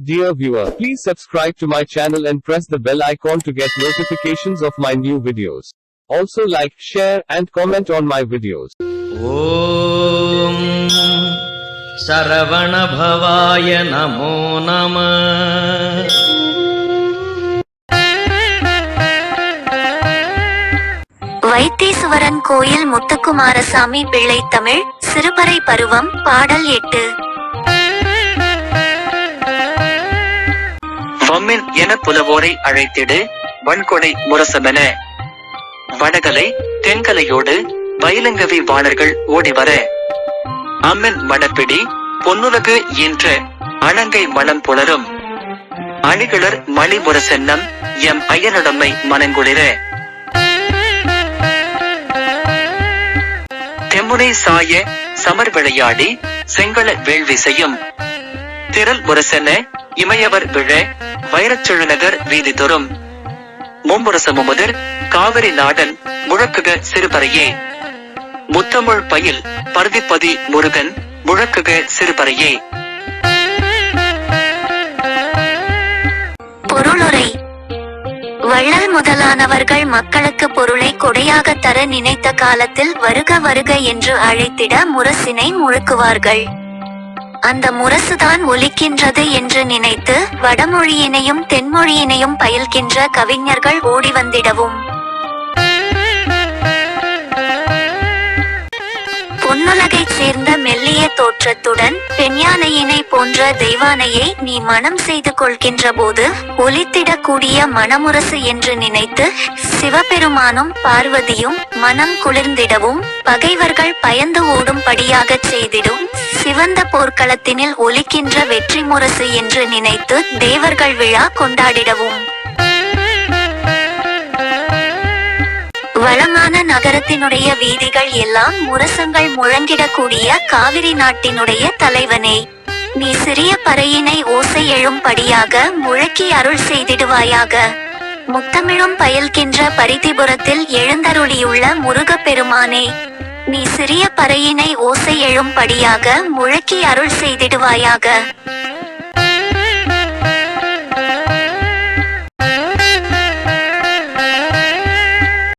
Dear viewer, please subscribe to my channel and press the bell icon to get notifications of my new videos. Also like, share and comment on my videos. ஓம் சரவணபவாய நமோ நம வைத்தீஸ்வரன் கோயில் முத்துக்குமாரசாமி பிள்ளை தமிழ் சிறுபறை பருவம் பாடல் எட்டு வம்மின் என புலவோரை அழைத்திடு வன்கொடை முரசமென. வடகலை தென்கலையோடு வயலங்கவி வாணர்கள் ஓடிவர. அம்மன் மணப்பிடி பொன்னுலகு என்ற அணங்கை மனம் புலரும். அணிகளர் மணிமுரசென்னம் எம் ஐயனடம்மை மனங்குளிர. தெம்முனை சாய சமர் விளையாடி செங்கள வேள்வி செய்யும் திரள் முரசென இமையவர் விழ வைரச்செழுநகர் வீதி தோறும். மும்முரசமு முதல் காவிரி நாடன் முழக்குக சிறுபறையே. முத்தமிழ் பயில் பருதிப்பதி முருகன் முழக்குக சிறுபறையே. பொருளுரை. வள்ளல் முதலானவர்கள் மக்களுக்கு பொருளை கொடையாக தர நினைத்த காலத்தில் வருக வருக என்று அழைத்திட முரசினை முழுக்குவார்கள். அந்த முரசுதான் ஒலிக்கின்றது என்று நினைத்து வடமொழியினையும் தென்மொழியினையும் பயில்கின்ற கவிஞர்கள் ஓடி தோற்றத்துடன் பெண்யானையினை போன்ற தெய்வானையை நீ மனம் செய்து கொள்கின்ற போது ஒலித்திடக்கூடிய மனமுரசு என்று நினைத்து சிவபெருமானும் பார்வதியும் மனம் குளிர்ந்திடவும் பகைவர்கள் பயந்து ஓடும்படியாகச் செய்திடும். சிவந்த போர்க்களத்தினில் ஒலிக்கின்ற வெற்றி முரசு என்று நினைத்து தேவர்கள் விழா கொண்டாடிடவும். வளமான நகரத்தினுடைய வீதிகள் எல்லாம் முரசங்கள் முழங்கிடக்கூடிய காவிரி நாட்டினுடைய தலைவனே. நீ சிறிய பறையினை ஓசை எழும்படியாக முழக்கி அருள் செய்திடுவாயாக. முத்தமிழும் பயில்கின்ற பரிதிபுரத்தில் எழுந்தருளியுள்ள முருகப் பெருமானே நீ சிறிய பறையினை ஓசை எழும்படியாக முழக்கி அருள் செய்திடுவாயாக.